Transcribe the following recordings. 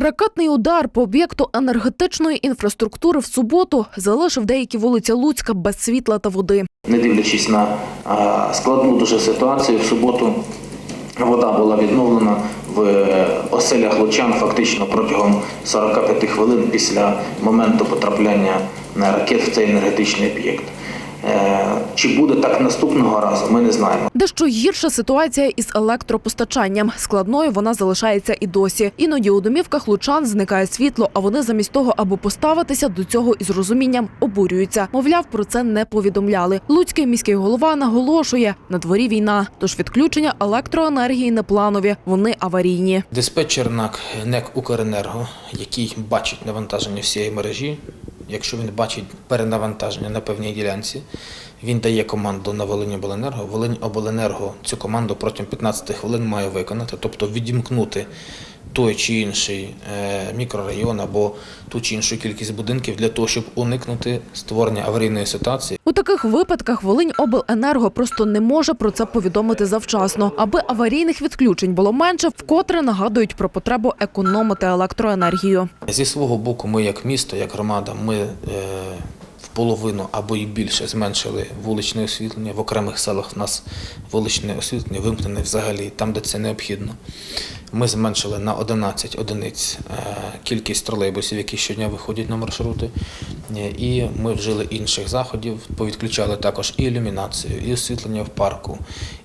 Ракетний удар по об'єкту енергетичної інфраструктури в суботу залишив деякі вулиці Луцька без світла та води. Не дивлячись на складну дуже ситуацію, в суботу вода була відновлена в е, оселях лучан фактично протягом 45 хвилин після моменту потрапляння на ракет в цей енергетичний об'єкт. Е, Чи буде так наступного разу, ми не знаємо. Дещо гірша ситуація із електропостачанням. Складною вона залишається і досі. Іноді у домівках лучан зникає світло, а вони замість того, аби поставитися до цього із розумінням, обурюються. Мовляв, про це не повідомляли. Луцький міський голова наголошує: на дворі війна, тож відключення електроенергії не планові, вони аварійні. Диспетчер НАК НЕК Укренерго, який бачить навантаження всієї мережі, якщо він бачить перенавантаження на певній ділянці, він дає команду на Волиньобленерго. Волиньобленерго цю команду протягом 15 хвилин має виконати, тобто відімкнути той чи інший е, мікрорайон або ту чи іншу кількість будинків для того, щоб уникнути створення аварійної ситуації. У таких випадках Волиньобленерго просто не може про це повідомити завчасно, аби аварійних відключень було менше, вкотре нагадують про потребу економити електроенергію. Зі свого боку, ми як місто, як громада, ми е, в половину або і більше зменшили вуличне освітлення. В окремих селах в нас вуличне освітлення вимкнене взагалі там, де це необхідно. Ми зменшили на 11 одиниць е, кількість тролейбусів, які щодня виходять на маршрути. Е, І ми вжили інших заходів, повідключали також і ілюмінацію, і освітлення в парку,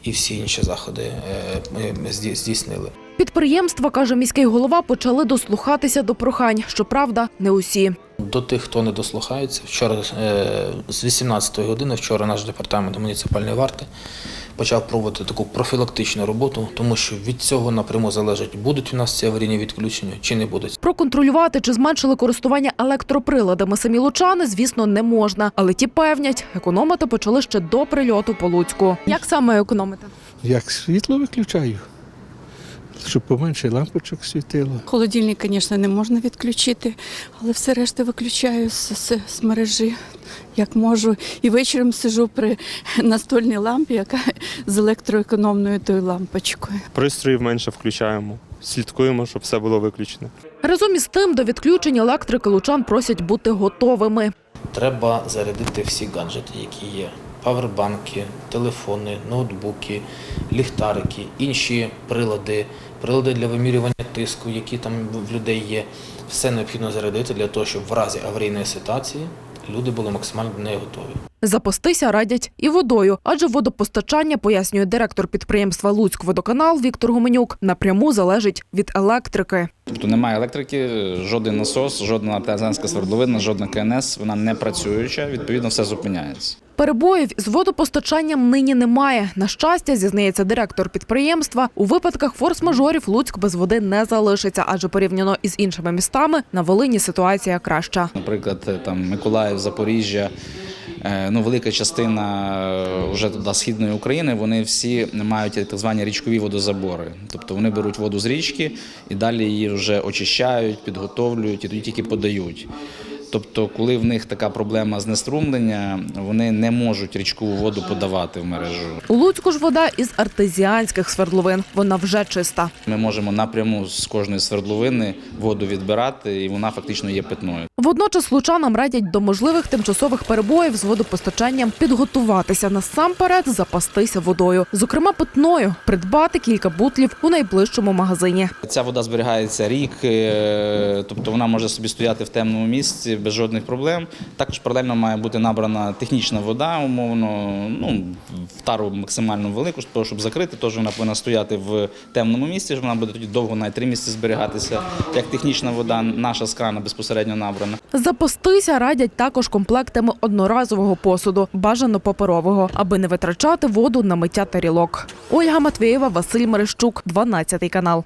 і всі інші заходи е, ми здійснили. Підприємства, каже міський голова, почали дослухатися до прохань. Щоправда, не усі. До тих, хто не дослухається, вчора з 18-ї години, вчора наш департамент муніципальної варти почав проводити таку профілактичну роботу, тому що від цього напряму залежить, будуть у нас ці аварійні відключення чи не будуть. Проконтролювати, чи зменшили користування електроприладами самі лучани, звісно, не можна. Але ті певнять, економити почали ще до прильоту по Луцьку. Як саме економити? Як світло виключаю, щоб поменше лампочок світило. Холодильник, звісно, не можна відключити, але все решта виключаю з, з, з мережі, як можу. І вечором сижу при настольній лампі, яка з електроекономною тою лампочкою. Пристроїв менше включаємо. Слідкуємо, щоб все було виключено. Разом із тим, до відключення електрики лучан просять бути готовими. Треба зарядити всі гаджети, які є: павербанки, телефони, ноутбуки, ліхтарики, інші прилади, прилади для вимірювання тиску, які там в людей є. Все необхідно зарядити для того, щоб в разі аварійної ситуації люди були максимально до неї готові. Запастися радять і водою, адже водопостачання, пояснює директор підприємства Луцькводоканал Віктор Гуменюк, напряму залежить від електрики. Тобто немає електрики, жоден насос, жодна артезіанська свердловина, жодна КНС, вона не працююча, відповідно, все зупиняється. Перебоїв з водопостачанням нині немає. На щастя, зізнається директор підприємства. У випадках форс-мажорів Луцьк без води не залишиться, адже порівняно із іншими містами на Волині ситуація краща. Наприклад, там Миколаїв, Запоріжжя, е, ну велика частина е, вже туди східної України, вони всі мають так звані річкові водозабори. Тобто вони беруть воду з річки і далі її вже очищають, підготовлюють і тоді тільки подають. Тобто, коли в них така проблема знеструмлення, вони не можуть річкову воду подавати в мережу. У Луцьку ж вода із артезіанських свердловин. Вона вже чиста. Ми можемо напряму з кожної свердловини воду відбирати, і вона фактично є питною. Водночас лучанам радять до можливих тимчасових перебоїв з водопостачанням підготуватися насамперед, запастися водою, зокрема питною, придбати кілька бутлів у найближчому магазині. Ця вода зберігається рік, е, тобто вона може собі стояти в темному місці без жодних проблем. Також паралельно має бути набрана технічна вода, умовно, ну в тару максимально велику, щоб закрити, тож вона повинна стояти в темному місці. Вона буде тоді довго, навіть три місяці зберігатися. Як технічна вода, наша з крана безпосередньо набрана. Запастися радять також комплектами одноразового посуду, бажано паперового, аби не витрачати воду на миття тарілок. Ольга Матвієва, Василь Мерещук, 12 канал.